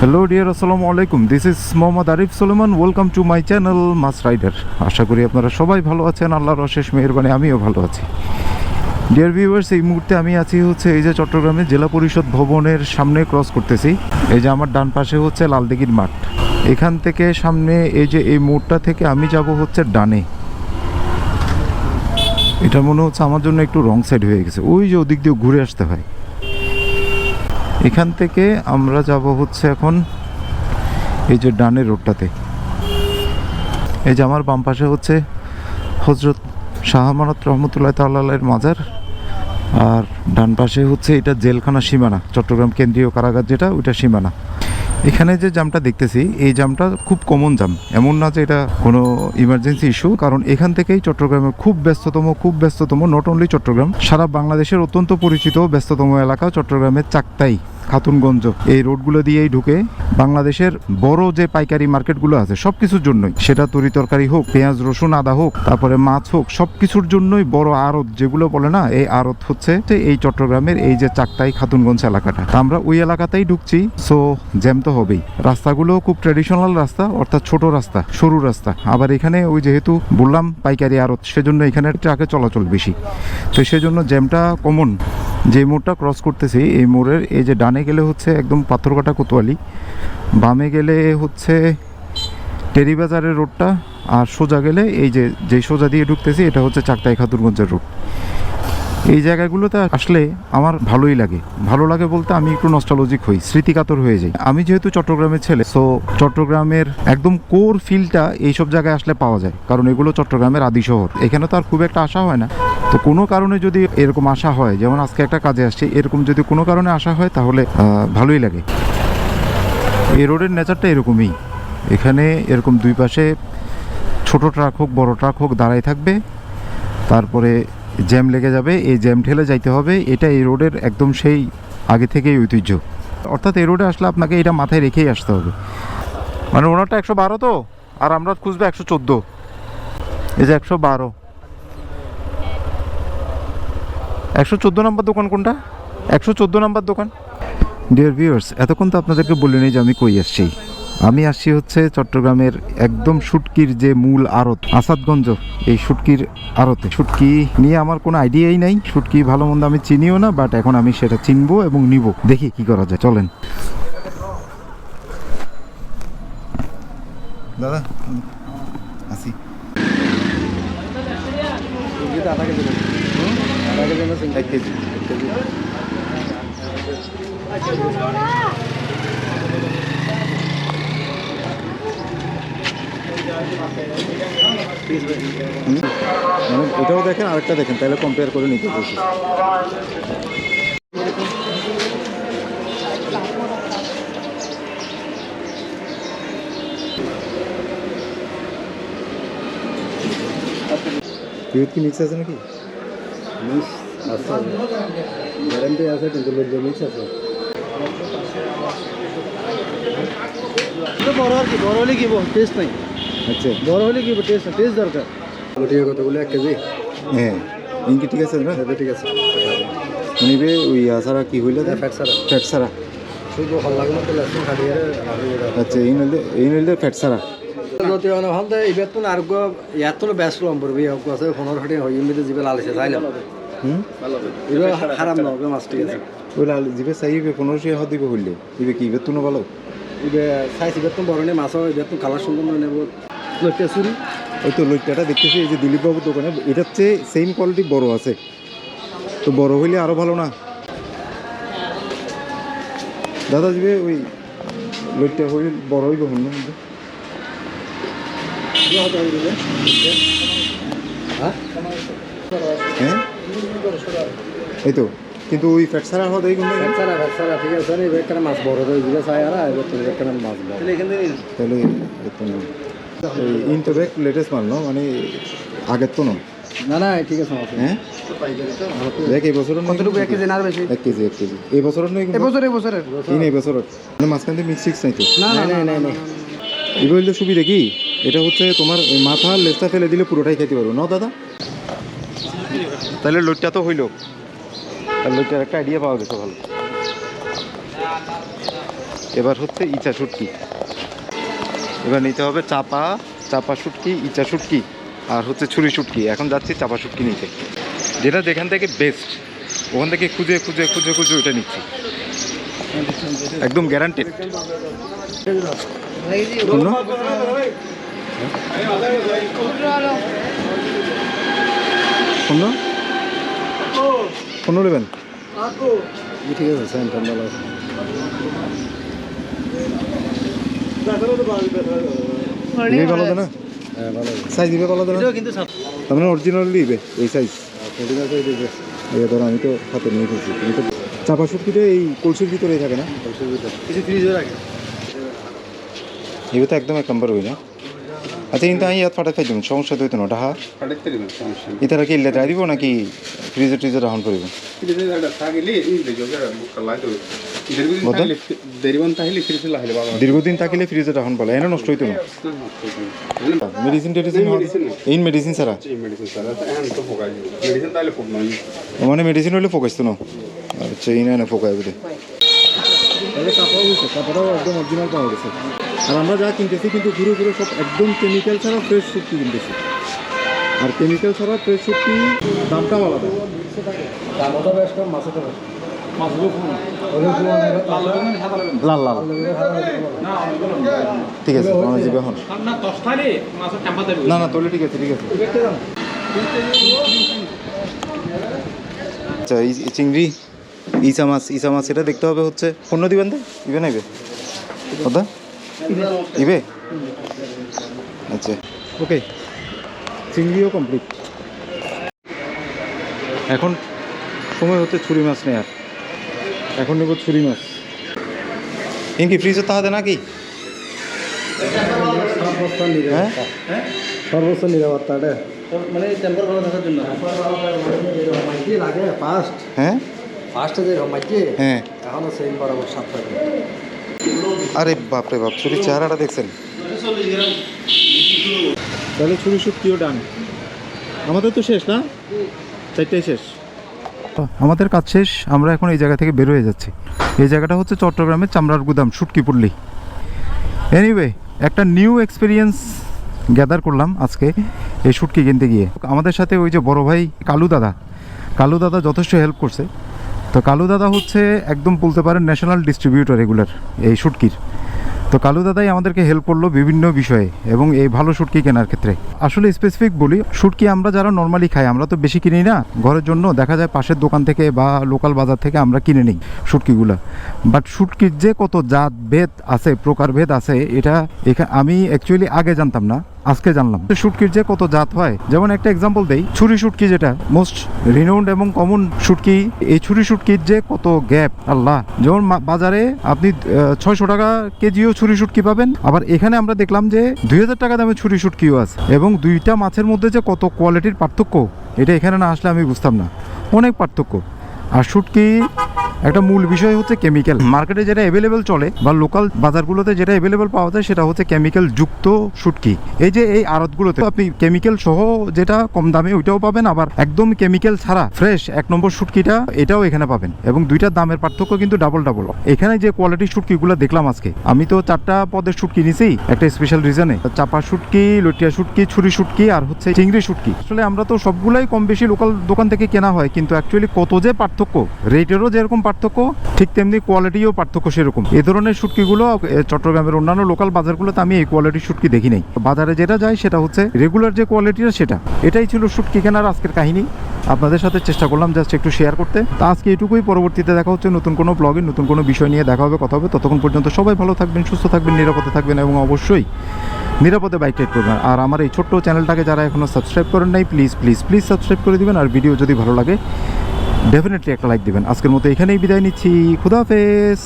Hello dear আসসালামু আলাইকুম this is Mohammad Arif Suleman welcome to my channel mass rider আশা করি আপনারা সবাই ভালো আছেন। আল্লাহর অশেষ মেহরবানি, আমিও ভালো আছি। ডিয়ার ভিউয়ার্স এই মুহূর্তে আমি আছি হচ্ছে এই যে চট্টগ্রামে জেলা পরিষদ ভবনের সামনে ক্রস করতেছি। এই যে আমার ডান পাশে হচ্ছে লালদিঘির মাঠ। এখান থেকে সামনে এই যে এই মোড়টা থেকে আমি যাব হচ্ছে ডানে। এটা মনে হচ্ছে আমার জন্য একটু রং সাইড হয়ে গেছে। ওই যে ওদিক দিয়ে ঘুরে আসতে হয়। এখান থেকে আমরা যাব হচ্ছে এখন এই যে ডানের রোডটাতে। এই যে আমার বাম পাশে হচ্ছে হজরত শাহমানত রহমতুল্লাহ তাল্লাহের মাজার। আর ডান পাশে হচ্ছে এটা জেলখানা সীমানা, চট্টগ্রাম কেন্দ্রীয় কারাগার যেটা, ওইটা সীমানা। এখানে যে জামটা দেখতেছি, এই জামটা খুব কমন জাম। এমন না যে এটা কোনো ইমার্জেন্সি ইস্যু কারণ এখান থেকেই চট্টগ্রামের খুব ব্যস্ততম খুব ব্যস্ততম নট অনলি চট্টগ্রাম, সারা বাংলাদেশের অত্যন্ত পরিচিত, ব্যস্ততম এলাকা চট্টগ্রামের চাকতাই। খাতুনগঞ্জ। এই রোডগুলো দিয়েই ঢুকে বাংলাদেশের বড় যে পাইকারি মার্কেটগুলো আছে সব কিছুর জন্যই। সেটা তরি তরকারি হোক, পেঁয়াজ, রসুন, আদা হোক, তারপরে মাছ হোক সব কিছুর জন্যই বড় আড়ত যেগুলো বলে না, এই আড়ত হচ্ছে এই চট্টগ্রামের এই যে চাকতাই খাতুনগঞ্জ এলাকাটা। আমরা ওই এলাকাতেই ঢুকছি, সো জ্যাম তো হবেই। রাস্তাগুলো খুব ট্রেডিশনাল রাস্তা, অর্থাৎ ছোট রাস্তা, সরু রাস্তা। আবার এখানে ওই যেহেতু বললাম পাইকারি আড়ত, সেজন্য এখানে ট্রাকে চলাচল বেশি। তো সেজন্য জ্যামটা কমন যে মোড়টা ক্রস করতেছি, এই মোড়ের, এই যে ডানে গেলে হচ্ছে একদম পাথরকাটা কোতোয়ালি, বামে গেলে হচ্ছে টেরিবাজারের রোডটা, আর সোজা গেলে এই যে যে সোজা দিয়ে ঢুকতেছি, এটা হচ্ছে চাকতাই খাতুরগঞ্জের রোড। এই জায়গাগুলোতে আসলে আমার ভালোই লাগে। ভালো লাগে বলতে আমি একটু নস্টালজিক হই, স্মৃতিকাতর হয়ে যাই। আমি যেহেতু চট্টগ্রামের ছেলে সো চট্টগ্রামের একদম কোর ফিলটা এইসব জায়গায় আসলে পাওয়া যায়। কারণ এগুলো চট্টগ্রামের আদি শহর। এখানে তো আর খুব একটা আসা হয় না। তো কোনো কারণে যদি এরকম আসা হয়, যেমন আজকে একটা কাজে আসছে, এরকম যদি কোনো কারণে আসা হয়, তাহলে ভালোই লাগে। এই রোডের নেচারটা এরকমই। এখানে এরকম দুই পাশে ছোট ট্রাক হোক, বড় ট্রাক হোক দাঁড়াই থাকবে। তারপরে জ্যাম লেগে যাবে, এই জ্যাম ঠেলে যাইতে হবে। এটা এই রোডের একদম সেই আগে থেকেই ঐতিহ্য। অর্থাৎ এই রোডে আসলে আপনাকে এটা মাথায় রেখেই আসতে হবে। মানে ওনারটা একশো বারো তো? আর আমরা খুঁজবো একশো চোদ্দ। এই যে একশো বারো। একশো চোদ্দ নাম্বার দোকান কোনটা? একশো চোদ্দ নাম্বার দোকান। ডিয়ার ভিউয়ার্স এতক্ষণ তো আপনাদেরকে বলে বলিনি যে আমি কই আসছি। আমি আসছি হচ্ছে চট্টগ্রামের একদম শুটকির যে মূল আড়ত আসাদগঞ্জ এই শুটকির আড়তে। শুটকি নিয়ে আমার কোনো আইডিয়াই নাই। শুটকি ভালো মন্দ আমি চিনিও না বাট এখন আমি সেটা চিনবো এবং নিব। দেখি কি করা যায় চলেন। দাদা আসি। এক কেজি এক কেজি। এটাও দেখেন আরেকটা দেখেন তাহলে কম্পেয়ার করে নিতে পিওর কি মিক্স আছে নাকি? মিক্স আছে গ্যারান্টি আছে কিন্তু লোকদের মিক্স আছে। বড় আর কি বড় হলে কি টেস্ট নাই। আচ্ছা। বড় হলে কি টেস্ট টেস্ট দরকার। লুটিয়া কতগুলো এক কেজি। হ্যাঁ ইনকি ঠিক আছে না? হ্যাঁ ঠিক আছে। নিবে ওই আসারা কি হইলে ফ্যাট সারা ফ্যাট সারা শুধু হল লাগল আচ্ছা এই নইলে এই নইলে ফ্যাট সারা যদি অনেক ভালো দেয় এবার তো আর ইয়াত তো ব্যস্ত লম পড়বি আছে ফোনের খাটিয়ে হয় এমনিতে জিবে লালিছে চাইলাম হুম? এবার হারাম না ওকে মাছ ঠিক আছে। ওই লাল জিবে চাইবে পনেরোশো হাত দিবে হইলে ইবে কি ইবে তুনো ভালো এবার চাইছি এবার তো বড় নেই মাছ এবার তো কালার সুন্দর নয় নেব লইতে চুরি ওই তো লইটাটা দেখতেছি এই যে দিলীপ বাবুর দোকানে এটার চেয়ে সেম কোয়ালিটি বড় আছে। তো বড় হইলে আরও ভালো না? দাদা দিবে ওই লইটা হইলে বড় হইবে হন্য হ্যাঁ? হ্যাঁ এই তো কিন্তু ওই ফ্যাট সারা হওয়া দেয় কোনটা ভেটসারা ভেটসারা ঠিক আছে এবার একটা মাছ বড় তো এগুলো চাই আর এবার তুমি একটা মাছ বড়। তাহলে এত না। এই ইনটা ব্যাগ লেটেস্ট মাল ন? মানে আগের তো না? না না ঠিক আছে হ্যাঁ? দেখ এই বছর কতটুকু? এক কেজি না বেশি? এক কেজি এক কেজি। এই বছরের নয় এই না এই মানে মাঝখান থেকে মিক্স সিক্স নাই তো? না না না না না এবার সুবিধা কি? এটা হচ্ছে তোমার মাথা লেজটা ফেলে দিলে পুরোটাই খেতে পারব। না দাদা। তাহলে লোটটা তো হইল। আর লোটটার একটা আইডিয়া পাওয়া গেছে ভালো। এবার হচ্ছে ইচা শুটকি। এবার নিতে হবে চাপা চাপা শুটকি ইচা শুটকি আর হচ্ছে ছুরি শুটকি। এখন যাচ্ছি চাপা শুটকি নিতে। যেটা যেখান থেকে বেস্ট ওখান থেকে খুঁজে খুঁজে খুঁজে খুঁজে ওইটা নিচ্ছি। একদম গ্যারান্টেড নেবেন? ঠিক আছে দিবে ভালো না হ্যাঁ সাইজ দিবে ভালো না কিন্তু তার অরিজিনাল দিবে এই সাইজ আছে দিবে। এই ধর আমি তো হাতে নিয়ে ফেলছি তুমি তো চাপা শুটকিটা এই কলসির ভিতরেই থাকে না? কিছু ফ্রিজে রাখে। এগুলো তো একদম এক নম্বর হই না? আচ্ছা কিন্তু আমি ইয়াত ফাটাই পাইতাম সমস্যা তো না ডাহা ফাটাইতে দিবেন সমস্যা কি লেদা দিব নাকি ফ্রিজে ট্রিজে রাখুন করিব? ফ্রিজে রাখা থাকিলে ইনলে জগা লাগতো দীর্ঘদিন থাকিলে ফ্রিজে রাখুন বলে এনে নষ্ট হইতো না। মেডিসিন টেডিসিন ইন মেডিসিন ছাড়া? মানে মেডিসিন হইলে ফোকাইছো আচ্ছা, না? আচ্ছা ইন এনে ফোকাই বুঝে কাপড় হয়েছে কাপড়টাও একদম অরিজিনাল পাওয়া গেছে। আর আমরা যা কিনতেছি কিন্তু ঘুরে ঘুরে সব একদম কেমিক্যাল ছাড়া ফ্রেশ শুটকি কিনতেছি। আর কেমিক্যাল ছাড়া ফ্রেশ শুটকি দামটাও আলাদা। দামটা বেশ কম মাছটা বেশ লাল লাল ঠিক আছে হন না না তোলে ঠিক আছে ঠিক আছে। আচ্ছা এই চিংড়ি? ইসা মাছ ইসা মাছ এটা দেখতে হবে হচ্ছে। পণ্য দিবেন তো ইবে নাইবে কথা ইবে? আচ্ছা। ওকে। চিংড়িও কমপ্লিট এখন সময় হচ্ছে ছুরি মাছ নেয়ার। এখন নেব ছুরি মাছ। ইনকি ফ্রিজে তাহাতে নাকি? সর্বোচ্চ হ্যাঁ? সর্বোচ্চ নিরাপত্তা এটা মানে টেম্পার ভালো থাকার জন্য। মাইকি লাগে? ফার্স্ট হ্যাঁ? ফার্স্টে যে মাইকি হ্যাঁ। এখনও সেম বরাবর সাত থাকে আরে বাপরে বাপ ছুরির চেহারাটা দেখছেন। তাহলে ছুরি শুটকিও ডান? আমাদের তো শেষ না? চারটাই শেষ। আমাদের কাজ শেষ আমরা এখন এই জায়গা থেকে বের হয়ে যাচ্ছি। এই জায়গাটা হচ্ছে চট্টগ্রামের চামড়ার গুদাম শুটকিপল্লি এনিওয়ে একটা নিউ এক্সপিরিয়েন্স গ্যাদার করলাম আজকে এই শুটকি কিনতে গিয়ে। আমাদের সাথে ওই যে বড় ভাই কালু দাদা। কালু দাদা যথেষ্ট হেল্প করছে। তো কালু দাদা হচ্ছে একদম বলতে পারেন ন্যাশনাল ডিস্ট্রিবিউটর এগুলার এই শুটকির। তো কালু দাদাই আমাদেরকে হেল্প করল বিভিন্ন বিষয়ে এবং এই ভালো শুটকি কেনার ক্ষেত্রে। আসলে স্পেসিফিক বলি, শুটকি আমরা যারা নর্মালি খাই, আমরা তো বেশি কিনি না ঘরের জন্য, দেখা যায় পাশের দোকান থেকে বা লোকাল বাজার থেকে আমরা কিনে নিই শুটকিগুলা। বাট শুটকির যে কত জাত, ভেদ আছে প্রকারভেদ আছে, এটা আমি অ্যাকচুয়ালি আগে জানতাম না। আজকে জানলাম। শুটকির যে কত জাত হয়, যেমন একটা এক্সাম্পল দেই, ছুরি শুটকি যেটা মোস্ট রিনাউন্ড এবং কমন শুটকি, এই ছুরি শুটকির যে কত গ্যাপ আল্লাহ। যেমন বাজারে আপনি ছয়শো টাকা কেজিও ছুরি শুটকি পাবেন, আবার এখানে আমরা দেখলাম যে দুই হাজার টাকা দামে ছুরি শুটকিও আছে, এবং দুইটা মাছের মধ্যে যে কত কোয়ালিটির পার্থক্য, এটা এখানে না আসলে আমি বুঝতাম না। অনেক পার্থক্য। আর শুটকি একটা মূল বিষয় হচ্ছে কেমিক্যাল মার্কেটে যেটা অ্যাভেলেবেল চলে বা লোকাল বাজারগুলোতে যেটা অ্যাভেলেবেল পাওয়া যায়, সেটা হচ্ছে কেমিক্যাল যুক্ত শুটকি। এই যে এই আড়তগুলোতে আপনি কেমিক্যাল সহ যেটা কম দামে ওইটাও পাবেন, আবার একদম কেমিক্যাল ছাড়া ফ্রেশ এক নম্বর শুটকিটা এটাও এখানে পাবেন। এবং দুইটার দামের পার্থক্য কিন্তু ডাবল ডাবল এখানে যে কোয়ালিটির শুটকিগুলো দেখলাম আজকে, আমি তো চারটা পদের শুটকি নিছি, একটা স্পেশাল রিজনে চাপা শুটকি, লটিয়া শুটকি, ছুরি শুটকি আর হচ্ছে চিংড়ি শুটকি। আসলে আমরা তো সবগুলাই কম বেশি লোকাল দোকান থেকে কেনা হয়, কিন্তু অ্যাকচুয়ালি কত যে পার্থক্য রেটেরও যেরকম পার্থক্য ঠিক তেমনি কোয়ালিটিও পার্থক্য সেরকম। এ ধরনের শুটকিগুলো এ, চট্টগ্রামের অন্যান্য লোকাল বাজারগুলোতে আমি এই কোয়ালিটির শুটকি দেখি নাই। বাজারে যেটা যায় সেটা হচ্ছে রেগুলার যে কোয়ালিটিটা সেটা। এটাই ছিল শুটকি কেনার আজকের কাহিনী। আপনাদের সাথে চেষ্টা করলাম জাস্ট একটু শেয়ার করতে। তা আজকে এটুকুই। পরবর্তীতে দেখা হচ্ছে নতুন কোনো ব্লগে নতুন কোনো বিষয় নিয়ে দেখা হবে কথা হবে। ততক্ষণ পর্যন্ত সবাই ভালো থাকবেন সুস্থ থাকবেন নিরাপদে থাকবেন এবং অবশ্যই নিরাপদে বাইক রাইড করবেন। আর আমার এই ছোট্ট চ্যানেলটাকে যারা এখনও সাবস্ক্রাইব করেন নাই প্লিজ প্লিজ প্লিজ সাবস্ক্রাইব করে দিবেন। আর ভিডিও যদি ভালো লাগে ডেফিনেটলি একটা লাইক দেবেন। আজকের মতো এখানেই বিদায় নিচ্ছি। খুদাহাফেজ